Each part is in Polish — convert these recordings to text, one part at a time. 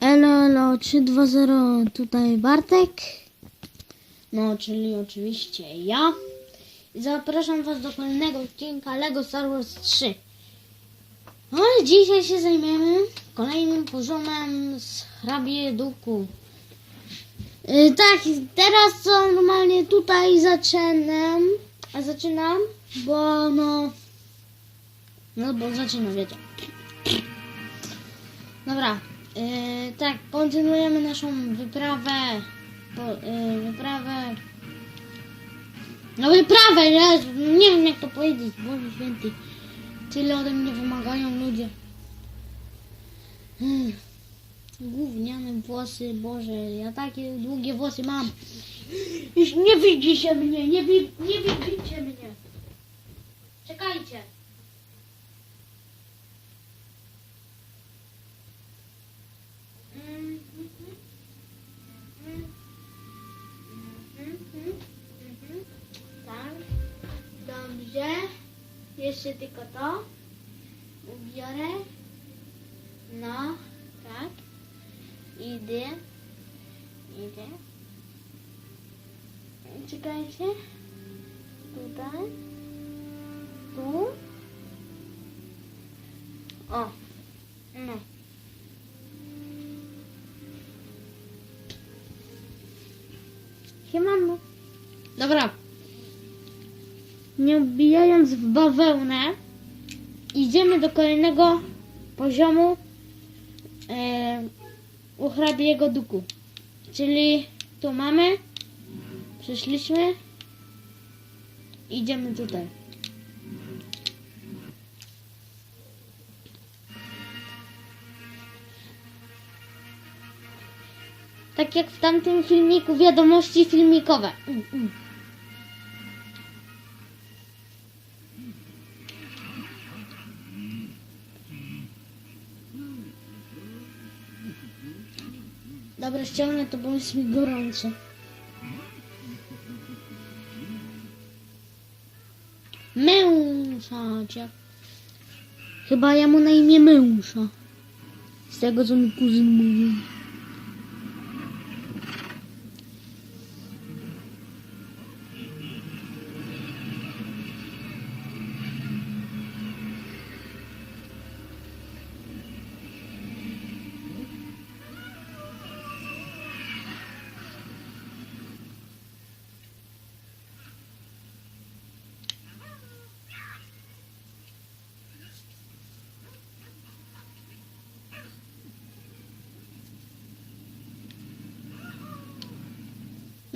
Elo 320 tutaj Bartek. No, czyli oczywiście ja. Zapraszam Was do kolejnego odcinka LEGO Star Wars 3. No i dzisiaj się zajmiemy kolejnym poziomem z hrabie duku. Yy, tak, teraz co normalnie tutaj zaczynam. A zaczynam, bo no. No bo zaczynam, wiecie. Dobra, yy, tak, kontynuujemy naszą wyprawę. Po, yy, wyprawę. No wyprawę, nie, nie wiem jak to powiedzieć, Boże Święty. Tyle ode mnie wymagają ludzie. Hmm. Gówniane włosy, Boże, ja takie długie włosy mam. Już nie widzicie mnie, nie, wi- nie widzicie mnie. Czekajcie. Jeszcze tylko to. Ubiorę. No. Tak. Idę. Idę. Czekajcie. Tutaj. Tu. O. No. Siemano. Dobra. Nie obijając w bawełnę, idziemy do kolejnego poziomu e, u hrabiego duku. Czyli tu mamy, przyszliśmy, idziemy tutaj. Tak jak w tamtym filmiku wiadomości filmikowe. Mm, mm. Dobra, ściągnę to, bo jest mi gorąco. Męża, cię. Chyba ja mu na imię Męża. Z tego, co mi kuzyn mówił.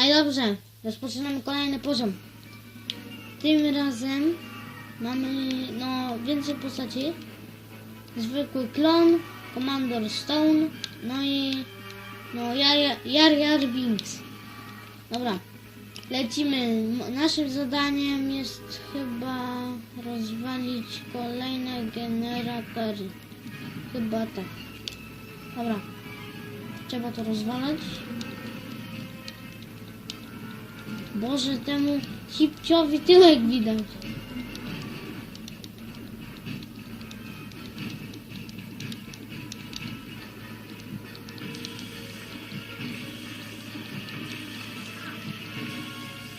No i dobrze, rozpoczynamy kolejny poziom. Tym razem mamy no więcej postaci. Zwykły klon, Commander Stone, no i no Jar Jar, Jar Binks. Dobra, lecimy. Naszym zadaniem jest chyba rozwalić kolejne generatory. Chyba tak. Dobra, trzeba to rozwalać. Boże, temu hipciowi tyłek widać.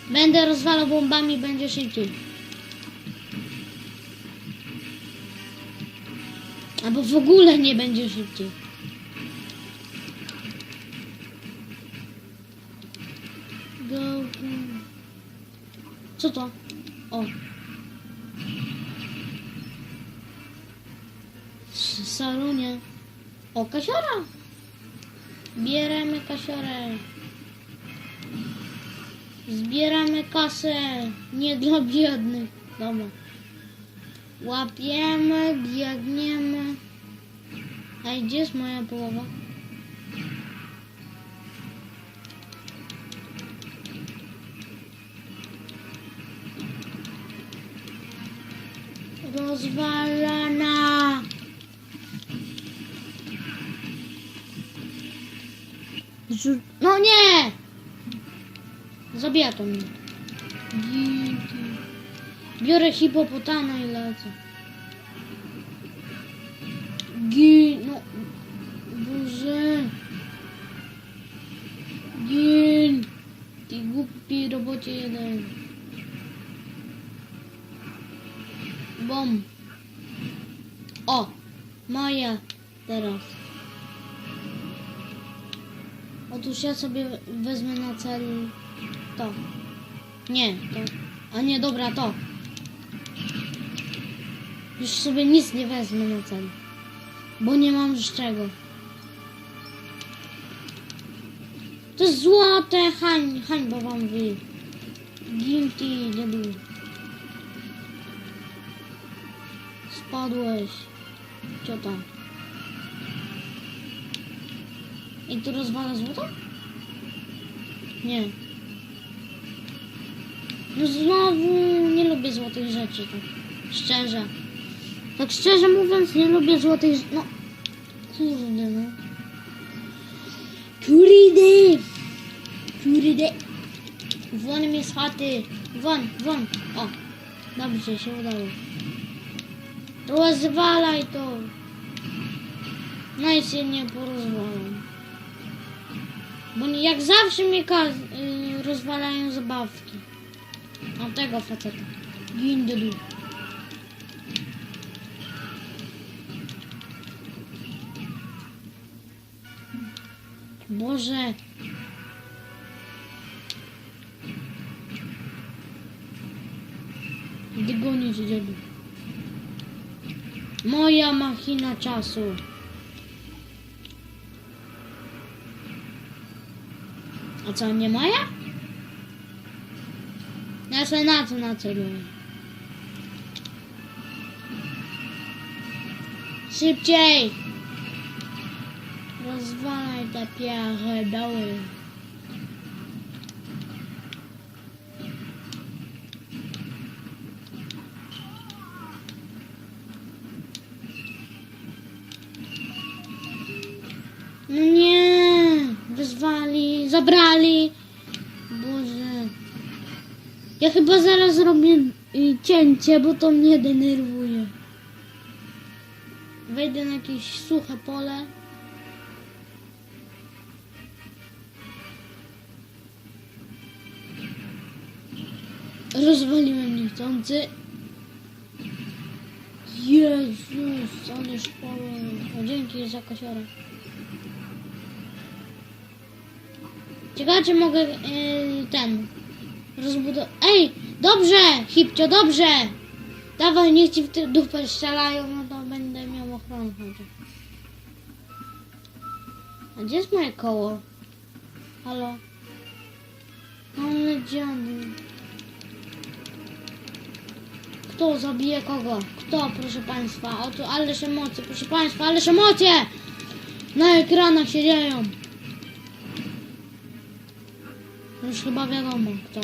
Będę rozwalał bombami, będzie szybciej. Albo w ogóle nie będzie szybciej. Co to? O. S- Salonie. O, kasiora. Bieremy kasiorę. Zbieramy kasę. Nie dla biednych. Dobra. Łapiemy, biegniemy. A gdzie jest moja połowa? pozwala na No nie! Zabija to mnie. Biorę hipopotama i lecę. Gi... no... Boże... Gin... Ty głupi robocie jeden. Bom. O! Moja teraz. Otóż ja sobie wezmę na cel to. Nie, to. A nie, dobra, to. Już sobie nic nie wezmę na cel. Bo nie mam z czego. To złote hań, hańba wam wy. Guilty, debil. Spadłeś. Ciota. I tu rozwala złoto? Nie. No znowu nie lubię złotych rzeczy, tak szczerze. Tak szczerze mówiąc, nie lubię złotych rzeczy. No, kurde no. Kurde! Kurde! Won mnie z chaty! Won, won! O! Dobrze, się udało. Rozwalaj to! No i się nie porozwalam. Bo nie- jak zawsze mnie y, rozwalają zabawki. Mam tego faceta. Gin do dół. Boże. Gdy gonić dziadu. Moja machina czasu. A co, nie moja? Ja se na co naceluję. Szybciej! Rozwalaj te piachy zabrali. Boże. Ja chyba zaraz zrobię y, cięcie, bo to mnie denerwuje. Wejdę na jakieś suche pole. Rozwaliłem niechcący. Jezus, ale szkoły. O, dzięki za kasiorę. Ciekawe, czy mogę yy, ten rozbudować. Ej, dobrze, Hipcio, dobrze. Dawaj, niech ci w tę dupę strzelają, no to będę miał ochronę. A gdzie jest moje koło? Halo? Ale dziady. Kto zabije kogo? Kto, proszę państwa? Oto, ależ emocje, proszę państwa, ależ emocje! Na ekranach się dzieją. Już chyba wiadomo kto.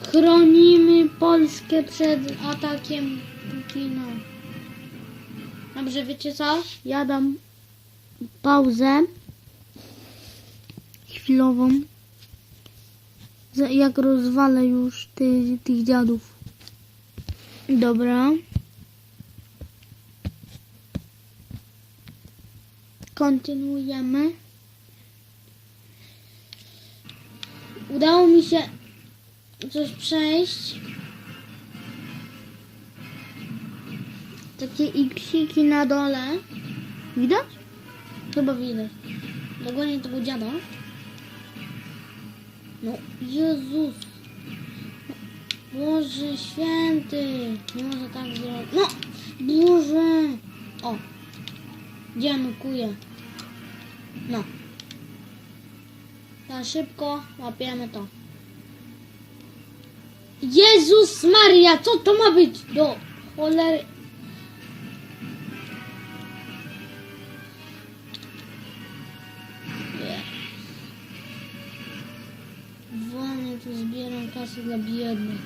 Chronimy Polskę przed atakiem Putina. Dobrze, wiecie co? Ja dam pauzę chwilową. Jak rozwalę już ty, tych dziadów. Dobra. Kontynuujemy. Udało mi się coś przejść. Takie iksiki na dole. Widać? Chyba widać. Dogonię tego dziada. No, Jezus. Boże święty. Nie może tak zrobić. No, Boże. O. Dziękuję. No. Na szybko łapiemy to. Jezus Maria, co to ma być do cholery? Nie. Wolnie tu zbieram kasę dla biednych.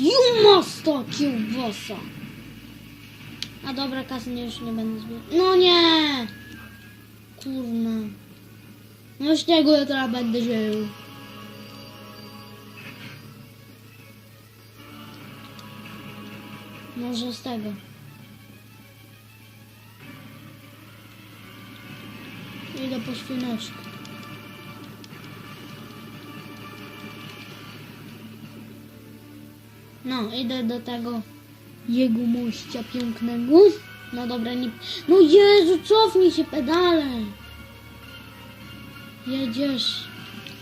Jumosto kiełbasa! A dobra, kasy nie, już nie będę zbierał. No nie! Kurna. No z tego ja teraz będę żył. Może z tego. idę po nóż. No, idę do tego jegumościa pięknego. No dobra, nie... No Jezu, cofnij się pedale. Jedziesz.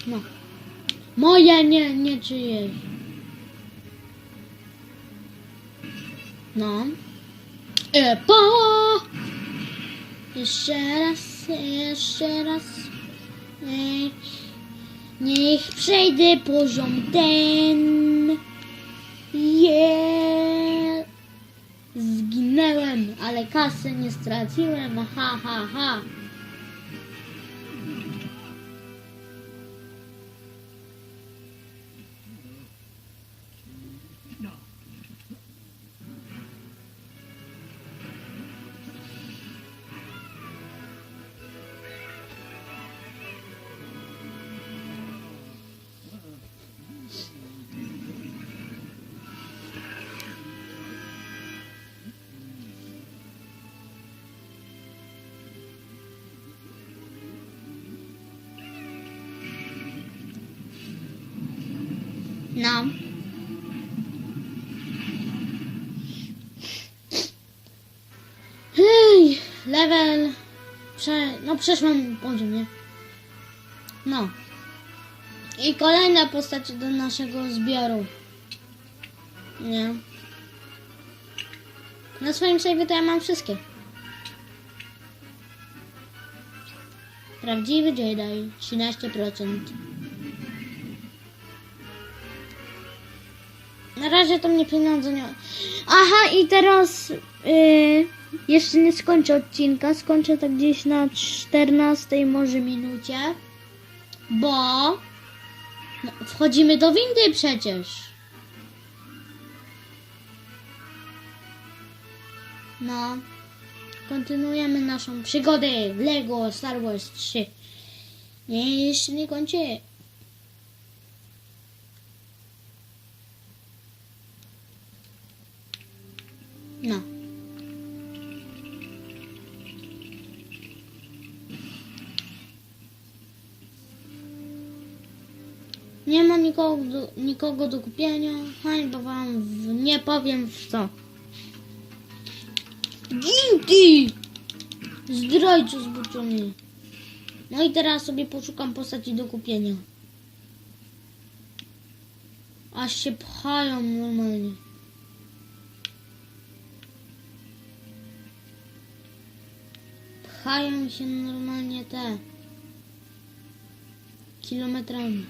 No. Moje, nie, nie czyjeś. No. Epa! Jeszcze raz, jeszcze raz. Niech, niech przejdę poziom ten. Kasy nie straciłem. Ha, ha, ha. No. Hej, level. Prze, no przeszłam poziom, nie? No. I kolejne postacie do naszego zbioru. Nie. Na swoim save to ja mam wszystkie. Prawdziwy Jedi 13%. Na razie to mnie pieniądze nie. Aha, i teraz yy, jeszcze nie skończę odcinka. Skończę tak gdzieś na 14 może minucie. Bo no, wchodzimy do windy przecież. No. Kontynuujemy naszą przygodę w Lego Star Wars 3. Nie, jeszcze nie kończę. No. Nie ma nikogo do, nikogo do kupienia. Hańba wam w, nie powiem w co. Ginty! Zdrajco zboczony. No i teraz sobie poszukam postaci do kupienia. Aż się pchają normalnie. Pchają się normalnie te kilometrami.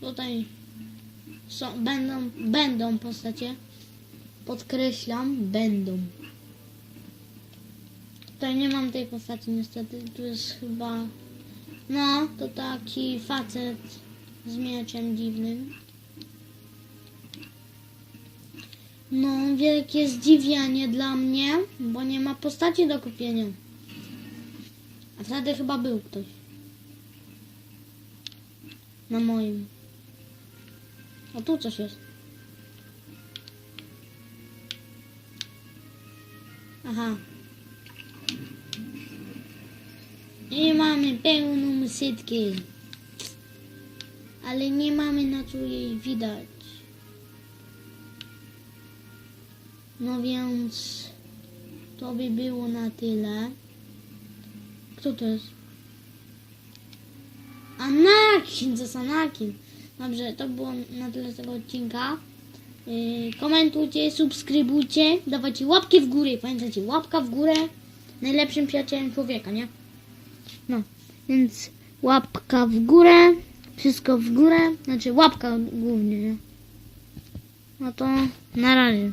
Tutaj są, będą, będą postacie. Podkreślam, będą. Tutaj nie mam tej postaci niestety. Tu jest chyba. No, to taki facet z mieczem dziwnym. No, wielkie zdziwienie dla mnie, bo nie ma postaci do kupienia. A wtedy chyba był ktoś. Na moim. O, tu coś jest. Aha. I mamy pełną sytkę. Ale nie mamy na co jej widać. No więc to by było na tyle. Kto to jest? Anakin, to jest Anakin. Dobrze, to było na tyle z tego odcinka. Yy, komentujcie, subskrybujcie, dawajcie łapki w górę. Pamiętajcie, łapka w górę najlepszym przyjacielem człowieka, nie? No, więc łapka w górę, wszystko w górę, znaczy łapka głównie, nie? No to na razie.